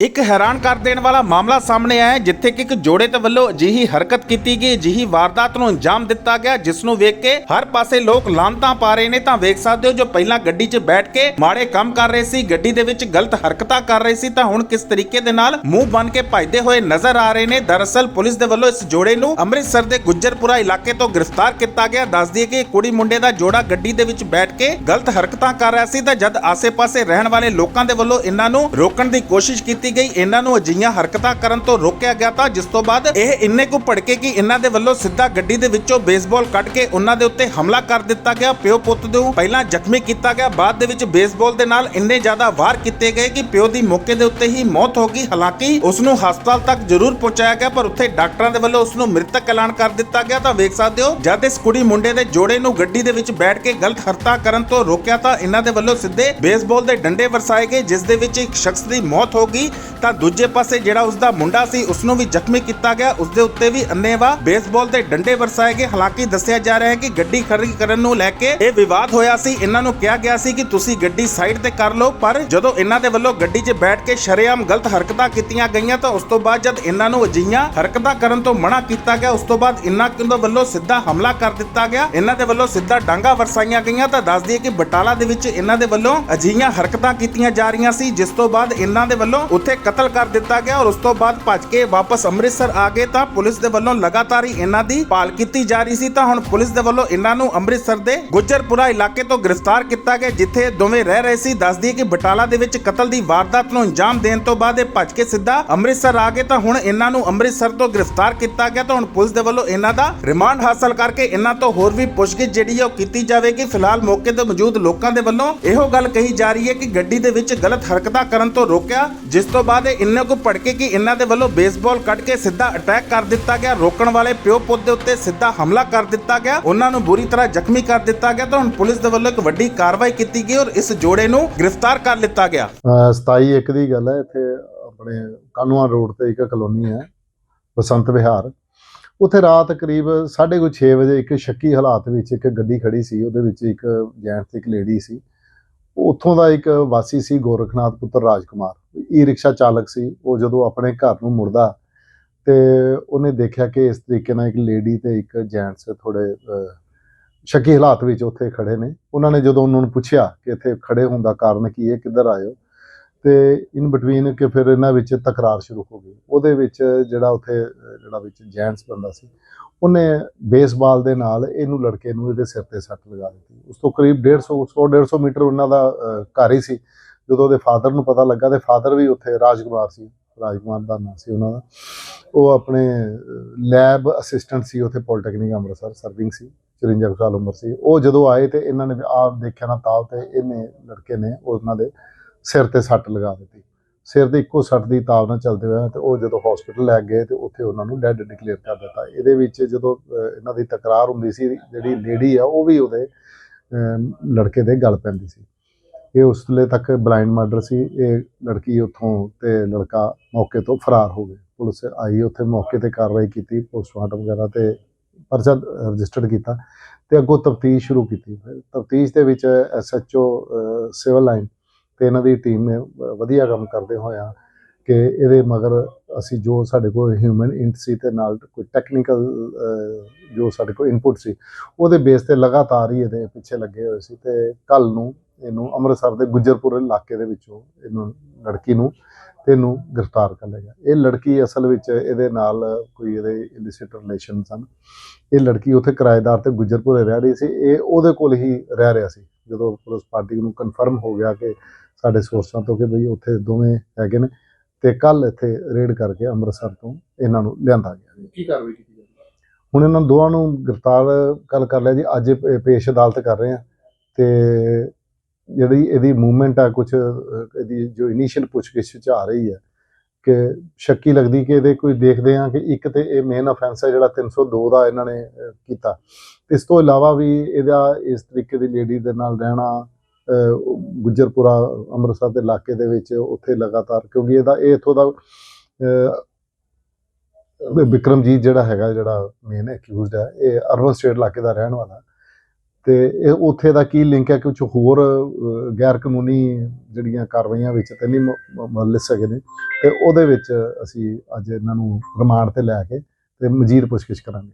ਇੱਕ ਹੈਰਾਨ ਕਰ ਦੇਣ ਵਾਲਾ ਮਾਮਲਾ ਸਾਹਮਣੇ ਆਇਆ ਹੈ, ਜਿੱਥੇ ਕਿ ਇੱਕ ਜੋੜੇ ਦੇ ਵੱਲੋਂ ਅਜਿਹੀ ਹਰਕਤ ਕੀਤੀ ਗਈ ਅਜਿਹੀ ਵਾਰਦਾਤ ਨੂੰ ਅੰਜਾਮ ਦਿੱਤਾ ਗਿਆ ਜਿਸ ਨੂੰ ਵੇਖ ਕੇ ਹਰ ਪਾਸੇ ਲੋਕ ਲਾਂਤਾਂ ਪਾ ਰਹੇ ਨੇ। ਤਾਂ ਵੇਖ ਸਕਦੇ ਹੋ ਜੋ ਪਹਿਲਾਂ ਗੱਡੀ 'ਚ ਬੈਠ ਕੇ ਮਾੜੇ ਕੰਮ ਕਰ ਰਹੇ ਸੀ ਗੱਡੀ ਦੇ ਵਿੱਚ ਗਲਤ ਹਰਕਤਾਂ ਕਰ ਰਹੇ ਸੀ ਤਾਂ ਹੁਣ ਕਿਸ ਤਰੀਕੇ ਦੇ ਨਾਲ ਮੂੰਹ ਬੰਨ ਕੇ ਭੱਜਦੇ ਹੋਏ ਨਜ਼ਰ ਆ ਰਹੇ ਨੇ। ਦਰਅਸਲ ਪੁਲਿਸ ਦੇ ਵੱਲੋਂ ਇਸ ਜੋੜੇ ਨੂੰ ਅੰਮ੍ਰਿਤਸਰ ਦੇ ਗੁੱਜਰਪੁਰਾ ਇਲਾਕੇ ਤੋਂ ਗ੍ਰਿਫਤਾਰ ਕੀਤਾ ਗਿਆ। ਦੱਸ ਦਈਏ ਕਿ ਕੁੜੀ ਮੁੰਡੇ ਦਾ ਜੋੜਾ ਗੱਡੀ ਦੇ ਵਿੱਚ ਬੈਠ ਕੇ ਗਲਤ ਹਰਕਤਾਂ ਕਰ ਰਿਹਾ ਸੀ ਤਾਂ ਜਦ ਆਸੇ-ਪਾਸੇ ਰਹਿਣ ਵਾਲੇ ਲੋਕਾਂ ਦੇ ਵੱਲੋਂ ਇਹਨਾਂ ਨੂੰ ਰੋਕਣ ਦੀ ਕੋਸ਼ਿਸ਼ ਕੀਤੀ ਗਈ, ਇਹਨਾਂ ਨੂੰ ਅਜਿਹੀਆਂ ਹਰਕਤਾਂ ਕਰਨ ਤੋਂ ਰੋਕਿਆ ਗਿਆ ਤਾਂ ਜਿਸ ਤੋਂ ਬਾਅਦ ਇਹ ਇੰਨੇ ਕੁ ਭੜਕੇ ਕਿ ਇਹਨਾਂ ਦੇ ਵੱਲੋਂ ਸਿੱਧਾ ਗੱਡੀ ਦੇ ਵਿੱਚੋਂ ਬੇਸਬਾਲ ਕੱਢ ਕੇ ਉਹਨਾਂ ਦੇ ਉੱਤੇ ਹਮਲਾ ਕਰ ਦਿੱਤਾ ਗਿਆ। ਪਿਓ ਪੁੱਤ ਨੂੰ ਪਹਿਲਾਂ ਜ਼ਖਮੀ ਕੀਤਾ ਗਿਆ, ਬਾਅਦ ਦੇ ਵਿੱਚ ਬੇਸਬਾਲ ਦੇ ਨਾਲ ਇੰਨੇ ਜ਼ਿਆਦਾ ਵਾਰ ਕੀਤੇ ਗਏ ਕਿ ਪਿਓ ਦੀ ਮੌਕੇ ਦੇ ਉੱਤੇ ਹੀ ਮੌਤ ਹੋ ਗਈ। ਹਾਲਾਂਕਿ ਉਸ ਨੂੰ ਹਸਪਤਾਲ ਤੱਕ ਜ਼ਰੂਰ ਪਹੁੰਚਾਇਆ ਗਿਆ, ਪਰ ਉੱਥੇ ਡਾਕਟਰਾਂ ਦੇ ਵੱਲੋਂ ਉਸ ਨੂੰ ਮ੍ਰਿਤਕ ਐਲਾਨ ਕਰ ਦਿੱਤਾ ਗਿਆ। ਤਾਂ ਵੇਖ ਸਕਦੇ ਹੋ, ਜਦ ਇਸ ਕੁੜੀ ਮੁੰਡੇ ਦੇ ਜੋੜੇ ਨੂੰ ਗੱਡੀ ਦੇ ਵਿੱਚ ਬੈਠ ਕੇ ਗਲਤ ਹਰਤਾ ਕਰਨ ਤੋਂ ਰੋਕਿਆ ਤਾਂ ਇਹਨਾਂ ਦੇ ਵੱਲੋਂ ਸਿੱਧੇ ਬੇਸਬਾਲ ਦੇ ਡੰਡੇ ਵਰਸਾਏ ਗਏ, ਜਿਸ ਦੇ ਵਿੱਚ ਇੱਕ ਸ਼ਖਸ ਦੀ ਮੌਤ ਹੋ ਗਈ। ਤਾਂ ਦੂਜੇ ਪਾਸੇ ਜਿਹੜਾ ਉਸ ਦਾ ਮੁੰਡਾ ਸੀ ਉਸ ਨੂੰ ਵੀ ਜ਼ਖਮੀ ਕੀਤਾ ਗਿਆ। ਉਸ ਦੇ ਉੱਤੇ ਵੀ ਅੰਨੇਵਾ ਬੇਸਬਾਲ ਦੇ ਡੰਡੇ ਵਰਸਾਏ ਗਏ। ਹਾਲਾਂਕਿ ਦੱਸਿਆ ਜਾ ਰਿਹਾ ਹੈ ਕਿ ਗੱਡੀ ਖੜੀ ਕਰਨ ਨੂੰ ਲੈ ਕੇ ਇਹ ਵਿਵਾਦ ਹੋਇਆ ਸੀ। ਇਹਨਾਂ ਨੂੰ ਕਿਹਾ ਗਿਆ ਸੀ ਕਿ ਤੁਸੀਂ ਗੱਡੀ ਸਾਈਡ ਤੇ ਕਰ ਲਓ, ਪਰ ਜਦੋਂ ਇਹਨਾਂ ਦੇ ਵੱਲੋਂ ਗੱਡੀ 'ਚ ਬੈਠ ਕੇ ਸ਼ਰੇਆਮ ਗਲਤ ਹਰਕਤਾਂ ਕੀਤੀਆਂ ਗਈਆਂ, ਤਾਂ ਉਸ ਤੋਂ ਬਾਅਦ ਜਦ ਇਹਨਾਂ ਨੂੰ ਅਜਿਹੀਆਂ ਹਰਕਤਾਂ ਕਰਨ ਤੋਂ ਮਨਾ ਕੀਤਾ ਗਿਆ, ਉਸ ਤੋਂ ਬਾਅਦ ਇਹਨਾਂ ਦੇ ਵੱਲੋਂ ਸਿੱਧਾ ਹਮਲਾ ਕਰ ਦਿੱਤਾ ਗਿਆ। ਇਹਨਾਂ ਦੇ ਵੱਲੋਂ ਸਿੱਧਾ ਡਾਂਗਾ ਵਰਸਾਈਆਂ ਗਈਆਂ, ਤਾਂ ਦੱਸ ਦਈਏ ਕਿ ਬਟਾਲਾ ਦੇ ਵਿੱਚ ਇਹਨਾਂ ਦੇ ਵੱਲੋਂ ਅਜਿਹੀਆਂ ਹਰਕਤਾਂ ਕੀਤੀਆਂ ਜਾ ਰਹੀਆਂ ਸੀ, ਜਿਸ ਤੋਂ ਬਾਅਦ ਇਹਨਾਂ ਦੇ ਵੱਲੋਂ ਉੱਥੇ ਕਤਲ ਕਰ ਦਿੱਤਾ ਗਿਆ ਔਰ ਉਸ ਤੋਂ ਬਾਅਦ ਭੱਜ ਕੇ ਵਾਪਸ ਅੰਮ੍ਰਿਤਸਰ ਆ ਗਏ ਤਾਂ ਪੁਲਿਸ ਦੇ ਵੱਲੋਂ ਲਗਾਤਾਰ ਹੀ ਇਹਨਾਂ ਦੀ ਭਾਲ ਕੀਤੀ ਜਾ ਰਹੀ ਸੀ। ਤਾਂ ਹੁਣ ਪੁਲਿਸ ਦੇ ਵੱਲੋਂ ਇਹਨਾਂ ਨੂੰ ਅੰਮ੍ਰਿਤਸਰ ਦੇ ਗੁੱਜਰਪੁਰਾ ਇਲਾਕੇ ਤੋਂ ਗ੍ਰਿਫਤਾਰ ਕੀਤਾ ਗਿਆ, ਜਿੱਥੇ ਦੋਵੇਂ ਰਹਿ ਰਹੇ ਸੀ। ਦੱਸ ਕਿ ਬਟਾਲਾ ਦੇ ਵਿੱਚ ਕਤਲ ਦੀ ਵਾਰਦਾਤ ਨੂੰ ਅੰਜਾਮ ਦੇਣ ਤੋਂ ਬਾਅਦ ਇਹ ਭੱਜ ਕੇ ਸਿੱਧਾ ਅੰਮ੍ਰਿਤਸਰ ਆ ਗਏ। ਤਾਂ ਹੁਣ ਇਹਨਾਂ ਨੂੰ ਅੰਮ੍ਰਿਤਸਰ ਤੋਂ ਗ੍ਰਿਫਤਾਰ ਕੀਤਾ ਗਿਆ। ਤਾਂ ਹੁਣ ਪੁਲਿਸ ਦੇ ਵੱਲੋਂ ਇਹਨਾਂ ਦਾ ਰਿਮਾਂਡ ਹਾਸਲ ਕਰਕੇ ਇਹਨਾਂ ਤੋਂ ਹੋਰ ਵੀ ਪੁੱਛਗਿੱਛ ਜਿਹੜੀ ਹੈ ਉਹ ਕੀਤੀ ਜਾਵੇਗੀ। ਫਿਲਹਾਲ ਮੌਕੇ ਤੇ ਮੌਜੂਦ ਲੋਕਾਂ ਦੇ ਵੱਲੋਂ ਇਹੋ ਗੱਲ ਕਹੀ ਜਾ ਰਹੀ ਹੈ ਕਿ ਗੱਡੀ ਦੇ ਵਿੱਚ ਗਲਤ ਹਰਕਤਾਂ ਕਰਨ ਤੋਂ ਰੋਕਿਆ, ਜਿਸ ਤੋਂ ਬਾਅਦ ਇਹ ਇੰਨੇ ਕੁ ਭੜਕੇ ਕਿ ਇਹਨਾਂ ਦੇ ਵੱਲੋਂ ਬੇਸਬਾਲ ਕੱਢ ਕੇ ਸਿੱਧਾ ਅਟੈਕ ਕਰ ਦਿੱਤਾ ਗਿਆ, ਰੋਕਣ ਵਾਲੇ ਪਿਓ ਪੁੱਤ ਦੇ ਉੱਤੇ ਸਿੱਧਾ ਹਮਲਾ ਕਰ ਦਿੱਤਾ ਗਿਆ, ਉਹਨਾਂ ਨੂੰ ਬੁਰੀ ਤਰ੍ਹਾਂ ਜ਼ਖਮੀ ਕਰ ਦਿੱਤਾ ਗਿਆ ਤਾਂ ਹੁਣ ਪੁਲਿਸ ਦੇ ਵੱਲੋਂ ਇੱਕ ਵੱਡੀ ਕਾਰਵਾਈ ਕੀਤੀ ਗਈ ਔਰ ਇਸ ਜੋੜੇ ਨੂੰ ਗ੍ਰਿਫਤਾਰ ਕਰ ਲਿੱਤਾ ਗਿਆ। 27 ਇੱਕ ਦੀ ਗੱਲ ਹੈ, ਇੱਥੇ ਆਪਣੇ ਕਾਨੂੰਆ ਰੋਡ ਤੇ ਇੱਕ ਕਲੋਨੀ ਹੈ, ਬਸੰਤ ਵਿਹਾਰ। ਉੱਥੇ ਰਾਤ ਕਰੀਬ 6:30 ਵਜੇ ਇੱਕ ਸ਼ੱਕੀ ਹਾਲਾਤ ਵਿੱਚ ਇੱਕ ਗੱਡੀ ਖੜੀ ਸੀ, ਉਹਦੇ ਵਿੱਚ ਇੱਕ ਜੈਂਟਸ ਤੇ ਇੱਕ ਲੇਡੀ ਸੀ। ਉੱਥੋਂ ਦਾ ਇੱਕ ਵਾਸੀ ਸੀ ਗੋਰਖਨਾਥ ਪੁੱਤਰ ਰਾਜਕੁਮਾਰ। ਈ ਰਿਕਸ਼ਾ ਚਾਲਕ ਸੀ, ਉਹ ਜਦੋਂ ਆਪਣੇ ਘਰ ਨੂੰ ਮੁੜਦਾ ਤੇ ਉਹਨੇ ਦੇਖਿਆ ਕਿ ਇਸ ਤਰੀਕੇ ਨਾਲ ਇੱਕ ਲੇਡੀ ਤੇ ਇੱਕ ਜੈਂਟਸ ਥੋੜੇ ਸ਼ੱਕੀ ਹਾਲਾਤ ਵਿੱਚ ਉੱਥੇ ਖੜੇ ਨੇ। ਉਹਨਾਂ ਨੇ ਜਦੋਂ ਉਹਨਾਂ ਨੂੰ ਪੁੱਛਿਆ ਕਿ ਇੱਥੇ ਖੜੇ ਹੋਣ ਦਾ ਕਾਰਨ ਕੀ ਹੈ, ਕਿੱਧਰ ਆਏ ਹੋ? ਤੇ ਇਨ ਬਿਟਵੀਨ ਕਿ ਫਿਰ ਇਹਨਾਂ ਵਿੱਚ ਤਕਰਾਰ ਸ਼ੁਰੂ ਹੋ ਗਈ। ਉਹਦੇ ਵਿੱਚ ਜਿਹੜਾ ਉੱਥੇ, ਜਿਹੜਾ ਵਿੱਚ ਜੈਂਟਸ ਬੰਦਾ ਸੀ, ਉਹਨੇ ਬੇਸਬਾਲ ਦੇ ਨਾਲ ਇਹਨੂੰ ਲੜਕੇ ਨੂੰ ਇਹਦੇ ਸਿਰ ਤੇ ਸੱਟ ਲਗਾ ਦਿੱਤੀ। ਉਸ ਤੋਂ ਕਰੀਬ 150 100 150 ਮੀਟਰ ਉਹਨਾਂ ਦਾ ਘਰ ਹੀ ਸੀ। ਜਦੋਂ ਉਹਦੇ ਫਾਦਰ ਨੂੰ ਪਤਾ ਲੱਗਾ ਤੇ ਫਾਦਰ ਵੀ ਉੱਥੇ ਰਾਜਕੁਮਾਰ ਸੀ, ਰਾਜਕੁਮਾਰ ਦਾ ਨਾਮ ਸੀ ਉਹਨਾਂ ਦਾ। ਉਹ ਆਪਣੇ ਲੈਬ ਅਸਿਸਟੈਂਟ ਸੀ ਉੱਥੇ ਪੋਲੀਟੈਕਨਿਕ ਅੰਮ੍ਰਿਤਸਰ ਸਰਵਿੰਗ ਸੀ 54 ਸਾਲ ਉਮਰ ਸੀ। ਉਹ ਜਦੋਂ ਆਏ ਤੇ ਇਹਨਾਂ ਨੇ ਆਪ ਦੇਖਿਆ ਨਾ ਤਾਲ ਤੇ ਇਹਨੇ, ਲੜਕੇ ਨੇ ਉਹਨਾਂ ਦੇ ਸਿਰ ਤੇ ਸੱਟ ਲਗਾ ਦਿੱਤੀ। ਸਿਰ ਦੇ ਇੱਕੋ ਸੱਟ ਦੀ ਤਾਬ ਨਾਲ ਚੱਲਦੇ ਹੋਇਆ ਤੇ ਉਹ ਜਦੋਂ ਹਸਪੀਟਲ ਲੈ ਗਏ ਤੇ ਉੱਥੇ ਉਹਨਾਂ ਨੂੰ ਡੈੱਡ ਡਿਕਲੇਅਰ ਕਰ ਦਿੱਤਾ। ਇਹਦੇ ਵਿੱਚ ਜਦੋਂ ਇਹਨਾਂ ਦੀ ਤਕਰਾਰ ਹੁੰਦੀ ਸੀ, ਜਿਹੜੀ ਲੇਡੀ ਆ, ਉਹ ਵੀ ਉਹਦੇ ਲੜਕੇ ਦੇ ਗਲ ਪੈਂਦੀ ਸੀ। ਇਹ ਉਸ ਵੇਲੇ ਤੱਕ ਬਲਾਈਂਡ ਮਰਡਰ ਸੀ। ਇਹ ਲੜਕੀ ਉੱਥੋਂ ਤੇ ਲੜਕਾ ਮੌਕੇ ਤੋਂ ਫਰਾਰ ਹੋ ਗਏ। ਪੁਲਿਸ ਆਈ, ਉੱਥੇ ਮੌਕੇ ਤੇ ਕਾਰਵਾਈ ਕੀਤੀ ਪੋਸਟਮਾਰਟਮ ਵਗੈਰਾ ਤੇ ਪਰਚਾ ਰਜਿਸਟਰਡ ਕੀਤਾ ਤੇ ਅੱਗੋਂ ਤਫਤੀਸ਼ ਸ਼ੁਰੂ ਕੀਤੀ। ਤਫਤੀਸ਼ ਦੇ ਵਿੱਚ ਐਸਐਚਓ ਸਿਵਲ ਲਾਈਨ ਤੇ ਇਹਨਾਂ ਦੀ ਟੀਮ ਨੇ ਵਧੀਆ ਕੰਮ ਕਰਦੇ ਹੋਇਆ ਕਿ ਇਹਦੇ ਮਗਰ ਅਸੀਂ ਜੋ ਸਾਡੇ ਕੋਲ ਹਿਊਮਨ ਇੰਟ ਸੀ ਤੇ ਨਾਲ ਕੋਈ ਟੈਕਨੀਕਲ ਜੋ ਸਾਡੇ ਕੋਲ ਇਨਪੁਟ ਸੀ, ਉਹਦੇ ਬੇਸ ਤੇ ਲਗਾਤਾਰ ਹੀ ਇਹਦੇ ਪਿੱਛੇ ਲੱਗੇ ਹੋਏ ਸੀ ਤੇ ਕੱਲ ਨੂੰ ਇਹਨੂੰ ਅੰਮ੍ਰਿਤਸਰ ਦੇ ਗੁੱਜਰਪੁਰ ਇਲਾਕੇ ਦੇ ਵਿੱਚੋਂ ਇਹਨੂੰ ਲੜਕੀ ਨੂੰ ਤੇ ਇਹਨੂੰ ਗ੍ਰਿਫਤਾਰ ਕਰ ਲਿਆ ਗਿਆ। ਇਹ ਲੜਕੀ ਅਸਲ ਵਿੱਚ ਇਹਦੇ ਨਾਲ ਕੋਈ ਇਹਦੇ ਇਲਿਸਿਟ ਰਿਲੇਸ਼ਨ ਸਨ। ਇਹ ਲੜਕੀ ਉੱਥੇ ਕਿਰਾਏਦਾਰ ਤੇ ਗੁੱਜਰਪੁਰੇ ਰਹਿ ਰਹੀ ਸੀ। ਇਹ ਉਹਦੇ ਕੋਲ ਹੀ ਰਹਿ ਰਿਹਾ ਸੀ। ਜਦੋਂ ਪੁਲਿਸ ਪਾਰਟੀ ਨੂੰ ਕਨਫਰਮ ਹੋ ਗਿਆ ਕਿ ਸਾਡੇ ਸੋਰਸਾਂ ਤੋਂ ਕਿ ਬਈ ਉੱਥੇ ਦੋਵੇਂ ਹੈਗੇ ਨੇ ਤੇ ਕੱਲ ਇੱਥੇ ਰੇਡ ਕਰਕੇ ਅੰਮ੍ਰਿਤਸਰ ਤੋਂ ਇਹਨਾਂ ਨੂੰ ਲਿਆਂਦਾ ਗਿਆ ਕੀ ਕਾਰਵਾਈ ਕੀਤੀ ਜਾਂਦੀ ਹੈ? ਹੁਣ ਇਹਨਾਂ ਦੋਵਾਂ ਨੂੰ ਗ੍ਰਿਫਤਾਰ ਕੱਲ ਕਰ ਲਿਆ ਜੀ। ਅੱਜ ਇਹ ਪੇਸ਼ ਅਦਾਲਤ ਕਰ ਰਹੇ ਆ ਤੇ ਜਿਹੜੀ ਇਹਦੀ ਮੂਵਮੈਂਟ ਆ ਕੁਝ ਇਹਦੀ ਜੋ ਇਨੀਸ਼ੀਅਲ ਪੁੱਛਗਿੱਛ ਚ ਆ ਰਹੀ ਹੈ ਕਿ ਸ਼ੱਕੀ ਲੱਗਦੀ ਕਿ ਇਹਦੇ ਕੋਈ ਦੇਖਦੇ ਆ ਕਿ ਇੱਕ ਤੇ ਇਹ ਮੇਨ ਅਫੈਂਸ ਹੈ ਜਿਹੜਾ 302 ਦਾ ਇਹਨਾਂ ਨੇ ਕੀਤਾ। ਇਸ ਤੋਂ ਇਲਾਵਾ ਵੀ ਇਹਦਾ ਇਸ ਤਰੀਕੇ ਦੀ ਲੇਡੀ ਦੇ ਨਾਲ ਰਹਿਣਾ ਗੁੱਜਰਪੁਰਾ ਅੰਮ੍ਰਿਤਸਰ ਦੇ ਇਲਾਕੇ ਦੇ ਵਿੱਚ ਉੱਥੇ ਲਗਾਤਾਰ ਕਿਉਂਕਿ ਇਹਦਾ ਇਹ ਇਥੋਂ ਦਾ ਅਹ, ਵਿਕਰਮਜੀਤ ਜਿਹੜਾ ਹੈਗਾ ਜਿਹੜਾ ਮੇਨ ਐਕਿਊਜ਼ਡ ਹੈ ਇਹ ਅਰਬਨ ਸਟੇਟ ਇਲਾਕੇ ਦਾ ਰਹਿਣ ਵਾਲਾ। ਤੇ ਇਹ ਉੱਥੇ ਦਾ ਕੀ ਲਿੰਕ ਹੈ? ਕੁਝ ਹੋਰ ਗੈਰ ਕਾਨੂੰਨੀ ਜਿਹੜੀਆਂ ਕਾਰਵਾਈਆਂ ਵਿੱਚ ਤੇ ਨਹੀਂ ਮ- ਮੁਲੱਸ ਨੇ। ਤੇ ਉਹਦੇ ਵਿੱਚ ਅਸੀਂ ਅੱਜ ਇਹਨਾਂ ਨੂੰ ਰਿਮਾਂਡ ਤੇ ਲੈ ਕੇ ਤੇ ਮਜ਼ੀਦ ਪੁੱਛਗਿੱਛ ਕਰਾਂਗੇ।